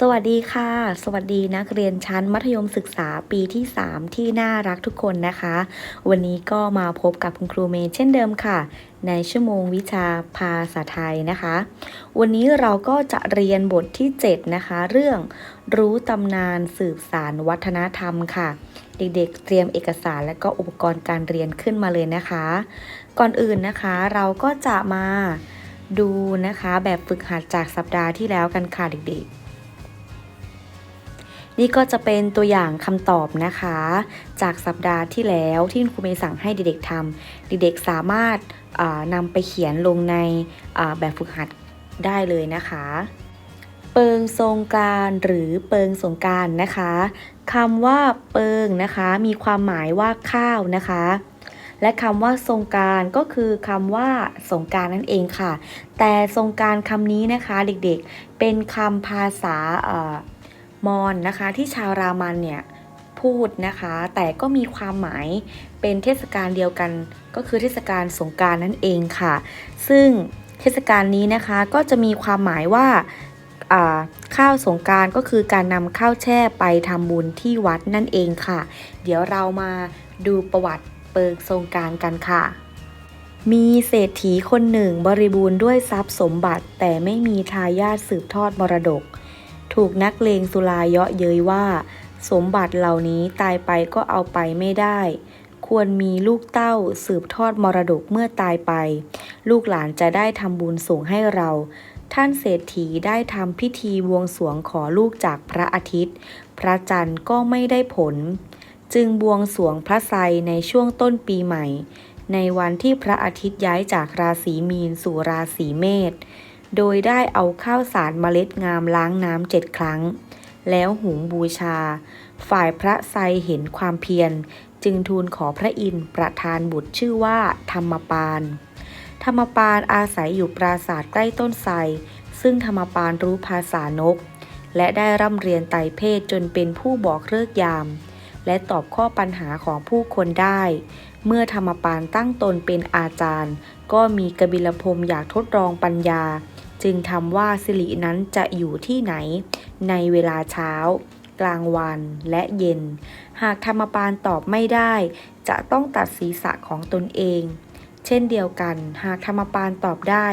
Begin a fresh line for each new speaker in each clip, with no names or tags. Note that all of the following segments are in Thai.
สวัสดีค่ะ สวัสดีนักเรียนชั้นมัธยมศึกษาปีที่ 3 ที่น่ารักทุกคนนะคะ วันนี้ก็มาพบกับคุณครูเมย์เช่นเดิมค่ะ ในชั่วโมงวิชาภาษาไทยนะคะ วันนี้เราก็จะเรียนบทที่ 7 นะคะ เรื่องรู้ตำนานสืบสารวัฒนธรรมค่ะ เด็กๆ เตรียมเอกสารและก็อุปกรณ์การเรียนขึ้นมาเลยนะคะ ก่อนอื่นนะคะเราก็จะมาดูนะคะแบบฝึกหัดจากสัปดาห์ที่แล้วกันค่ะเด็กๆ นี่ก็จะเป็นตัวอย่างคำตอบนะคะ จากสัปดาห์ที่แล้วที่คุณครูเมย์สั่งให้เด็กๆทำเด็กๆสามารถนำไปเขียนลงในแบบฝึกหัดได้เลยนะคะ เปิงทรงการหรือเปิงสงการนะคะคำว่าเปิงนะคะมีความหมายว่าข้าวนะคะและคำว่าทรงการก็คือคำว่าสงการนั่นเองค่ะ แต่ทรงการคำนี้นะคะเด็กๆ เป็นคำภาษา มอญนะคะที่ชาวรามันเนี่ยพูดนะคะ แต่ก็มีความหมายเป็นเทศกาลเดียวกัน ก็คือเทศกาลสงการนั่นเองค่ะ ซึ่งเทศกาลนี้นะคะก็จะมีความหมายว่าข้าวสงการก็คือการนำข้าวแช่ไปทำบุญที่วัดนั่นเองค่ะ เดี๋ยวเรามาดูประวัติเปิงสงการกันค่ะ มีเศรษฐีคนหนึ่งบริบูรณ์ด้วยทรัพย์สมบัติแต่ไม่มีทายาทสืบทอดมรดก ถูกนักเลงสุราเยาะเย้ยว่า สมบัติเหล่านี้ตายไปก็เอาไปไม่ได้ ควรมีลูกเต้าสืบทอดมรดกเมื่อตายไป ลูกหลานจะได้ทำบุญส่งให้เรา ท่านเศรษฐีได้ทำพิธีบวงสรวงขอลูกจากพระอาทิตย์ พระจันทร์ก็ไม่ได้ผล จึงบวงสรวงพระไทรในช่วงต้นปีใหม่ ในวันที่พระอาทิตย์ย้ายจากราศีมีนสู่ราศีเมษ โดยได้เอาข้าวสารเมล็ดงามล้างน้ำเจ็ดครั้ง แล้วหุงบูชา ฝ่ายพระไซเห็นความเพียร จึงทูลขอพระอินทร์ประทานบุตรชื่อว่าธรรมปาน ธรรมปานอาศัยอยู่ปราสาทใกล้ต้นไทรซึ่งธรรมปานรู้ภาษานก และได้ร่ำเรียนไตรเพศจนเป็นผู้บอกเลิกยาม และตอบข้อปัญหาของผู้คนได้ เมื่อธรรมปานตั้งตนเป็นอาจารย์ ก็มีกบิลพรมอยากทดลองปัญญา จึงทำว่าสิรินั้นจะอยู่ที่ไหน ในเวลาเช้า กลางวันและเย็น หากธรรมปานตอบไม่ได้ จะต้องตัดศีรษะของตนเอง เช่นเดียวกัน หากธรรมปานตอบได้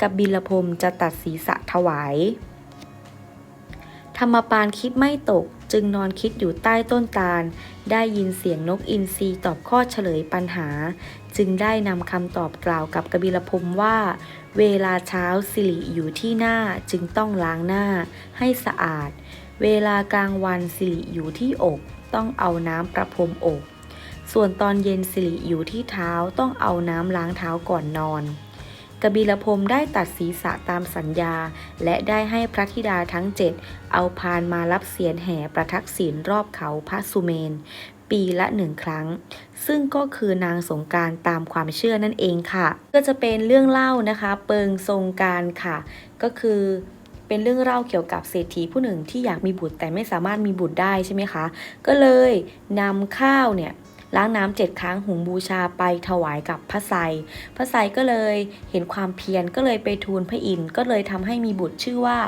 กบิลพรมจะตัดศีรษะถวาย ธรรมปานคิดไม่ตกจึงนอนคิดอยู่ใต้ต้นตาล ได้ยินเสียงนกอินทรีตอบข้อเฉลยปัญหา จึงได้นำคำตอบกล่าวกับกบิลพมว่า เวลาเช้าสิริอยู่ที่หน้าจึงต้องล้างหน้าให้สะอาด เวลากลางวันสิริอยู่ที่อก ต้องเอาน้ำประพรมอก ส่วนตอนเย็นสิริอยู่ที่เท้าต้องเอาน้ำล้างเท้าก่อนนอนกบิลพมได้ตัดศีรษะตามสัญญา และได้ให้พระธิดาทั้งเจ็ดเอาพานมารับเสียนแห่ประทักษิณรอบเขาพระสุเมน ปีละหนึ่งครั้ง ซึ่งก็คือนางสงการตามความเชื่อนั่นเองค่ะ ก็จะเป็นเรื่องเล่านะคะ เปิงทรงการค่ะ ก็คือเป็นเรื่องเล่าเกี่ยวกับเศรษฐีผู้หนึ่งที่อยากมีบุตรแต่ไม่สามารถมีบุตรได้ใช่ไหมคะ ก็เลยนำข้าวเนี่ย ล้างน้ำเจ็ดครั้งหุงบูชาไปถวายกับพระไทรพระไทรก็เลยเห็นความเพียรก็เลยไปทูลพระอินทร์ก็เลยทำให้มีบุตรชื่อว่า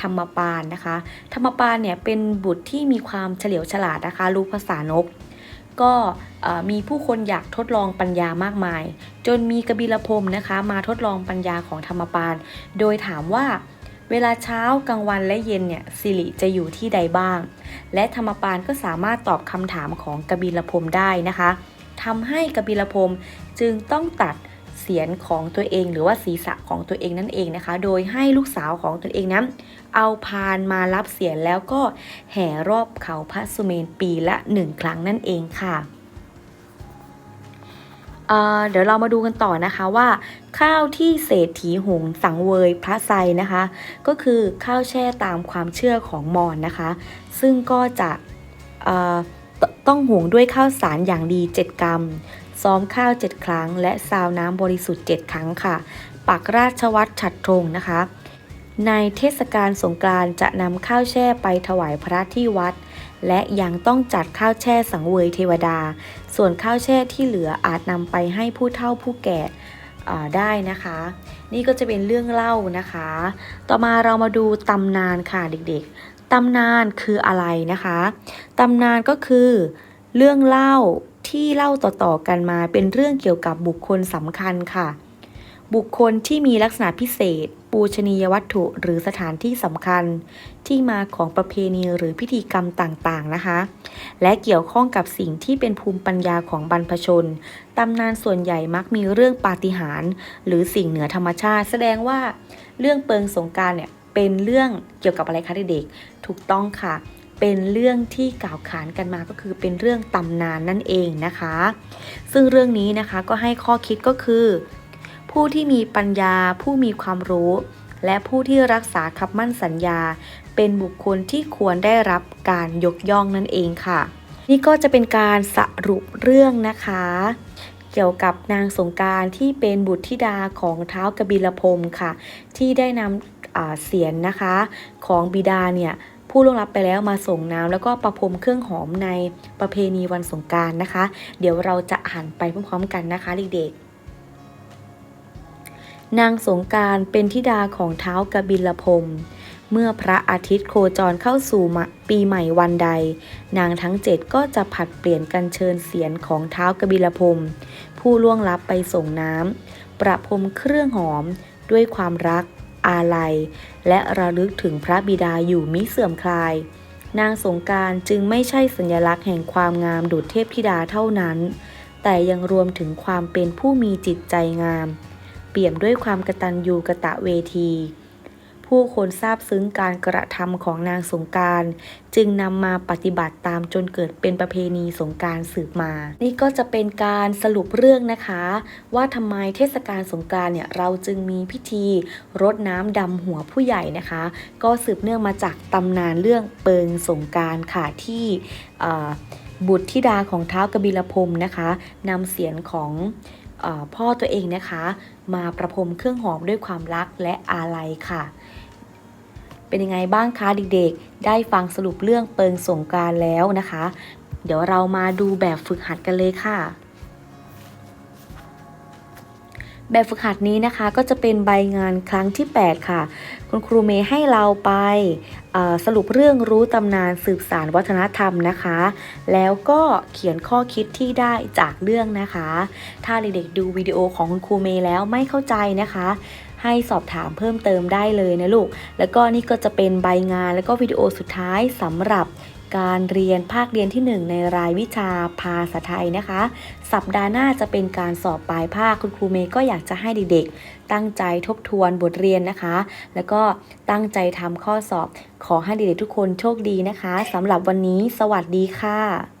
ธรรมปานนะคะ ธรรมปานเนี่ยเป็นบุตรที่มีความเฉลียวฉลาดนะคะ รู้ภาษานก ก็มีผู้คนอยากทดลองปัญญามากมาย จนมีกบิลพรมนะคะ มาทดลองปัญญาของธรรมปาน โดยถามว่า เวลาเช้ากลางวันและเย็นเนี่ยสิริจะอยู่ที่ใดบ้าง และธรรมปานก็สามารถตอบคำถามของกบิลพรมได้นะคะทำให้กบิลพรมจึงต้องตัดเสียนของตัวเองหรือว่าศีรษะของตัวเองนั่นเองนะคะ โดยให้ลูกสาวของตนเองนั้นเอาพานมารับเสียนแล้วก็แห่รอบเขาพระสุเมนปีละหนึ่งครั้งนั่นเองค่ะ เดี๋ยวเรามาดูกันต่อนะคะว่าข้าวที่เศรษฐีหงสังเวยพระไทรนะคะ ก็คือข้าวแช่ตามความเชื่อของมอญนะคะ ซึ่งก็จะต้องหุงด้วยข้าวสารอย่างดี 7 กรัม ซ้อมข้าว 7 ครั้ง และซาวน้ำบริสุทธิ์ 7 ครั้งค่ะ ปักราชวัตรฉัดธงนะคะ ในเทศกาลสงกรานต์จะนำข้าวแช่ไปถวายพระที่วัด และยังต้องจัดข้าวแช่สังเวยเทวดา ส่วนข้าวแช่ที่เหลืออาจนำไปให้ผู้เฒ่าผู้แก่ได้นะคะ นี่ก็จะเป็นเรื่องเล่านะคะ ต่อมาเรามาดูตำนานค่ะเด็กๆตำนานคืออะไรนะคะตำนานก็คือเรื่องเล่าที่เล่าต่อๆกันมาเป็นเรื่องเกี่ยวกับบุคคลสำคัญค่ะ บุคคลที่มีลักษณะพิเศษ ปูชนียวัตถุหรือสถานที่สำคัญ ที่มาของประเพณีหรือพิธีกรรมต่างๆนะคะ และเกี่ยวข้องกับสิ่งที่เป็นภูมิปัญญาของบรรพชนตำนานส่วนใหญ่มักมีเรื่องปาฏิหาริย์หรือสิ่งเหนือธรรมชาติ แสดงว่าเรื่องเปิงสงการเนี่ยเป็นเรื่องเกี่ยวกับอะไรคะเด็กๆถูกต้องค่ะเป็นเรื่องที่กล่าวขานกันมาก็คือเป็นเรื่องตำนานนั่นเองนะคะ ซึ่งเรื่องนี้นะคะก็ให้ข้อคิดก็คือ ผู้ที่มีปัญญา ผู้มีความรู้ และผู้ที่รักษาคำมั่นสัญญา เป็นบุคคลที่ควรได้รับการยกย่องนั่นเองค่ะ นี่ก็จะเป็นการสรุปเรื่องนะคะ เกี่ยวกับนางสงการที่เป็นบุตรธิดาของเท้ากบิลพรมค่ะ ที่ได้นำเสียนนะคะของบิดาเนี่ยผู้ล่วงลับไปแล้วมาส่งน้ำแล้วก็ประพรมเครื่องหอมในประเพณีวันสงการนะคะ เดี๋ยวเราจะอ่านไปพร้อมๆกันนะคะเด็กๆ นางสงการเป็นธิดาของเท้ากบิลพรมเมื่อพระอาทิตย์โคจรเข้าสู่ปีใหม่วันใด นางทั้งเจ็ดก็จะผัดเปลี่ยนกันเชิญเสียนของเท้ากบิลพรมผู้ล่วงลับไปส่งน้ำประพรมเครื่องหอมด้วยความรัก อาลัย และระลึกถึงพระบิดาอยู่มิเสื่อมคลาย นางสงการจึงไม่ใช่สัญลักษณ์แห่งความงามดุจเทพธิดาเท่านั้น แต่ยังรวมถึงความเป็นผู้มีจิตใจงาม เปี่ยมด้วยความกระตัญญูกระตะเวที ผู้คนทราบซึ้งการกระทำของนางสงการจึงนำมาปฏิบัติตามจนเกิดเป็นประเพณีสงการสืบมา นี่ก็จะเป็นการสรุปเรื่องนะคะ ว่าทำไมเทศกาลสงการเนี่ยเราจึงมีพิธีรดน้ำดำหัวผู้ใหญ่นะคะ ก็สืบเนื่องมาจากตำนานเรื่องเปิงสงการค่ะที่บุตรธิดาของเท้ากบิลพรมนะคะนำเสียงของ พ่อตัวเองนะคะ มาประพรมเครื่องหอมด้วยความรักและอาลัยค่ะ เป็นยังไงบ้างคะเด็กๆ ได้ฟังสรุปเรื่องเปิงสงการแล้วนะคะ เดี๋ยวเรามาดูแบบฝึกหัดกันเลยค่ะ แบบฝึกหัดนี้นะคะก็จะเป็นใบงานครั้งที่ 8 ค่ะ คุณครูเมย์ให้เราไปสรุปเรื่องรู้ตำนานสืบสารวัฒนธรรมนะคะ แล้วก็เขียนข้อคิดที่ได้จากเรื่องนะคะ ถ้าเด็กๆดูวิดีโอของคุณครูเมย์แล้วไม่เข้าใจนะคะ ให้สอบถามเพิ่มเติมได้เลยนะลูก แล้วก็นี่ก็จะเป็นใบงานแล้วก็วิดีโอสุดท้ายสำหรับ การเรียนภาคเรียนที่ 1 ในรายวิชาภาษาไทยนะคะ สัปดาห์หน้าจะเป็นการสอบปลายภาคคุณครูเมย์ก็อยากจะให้เด็กๆ ตั้งใจทบทวนบทเรียนนะคะ แล้วก็ตั้งใจทำข้อสอบขอให้เด็กๆทุกคนโชคดีนะคะสำหรับวันนี้ สวัสดีค่ะ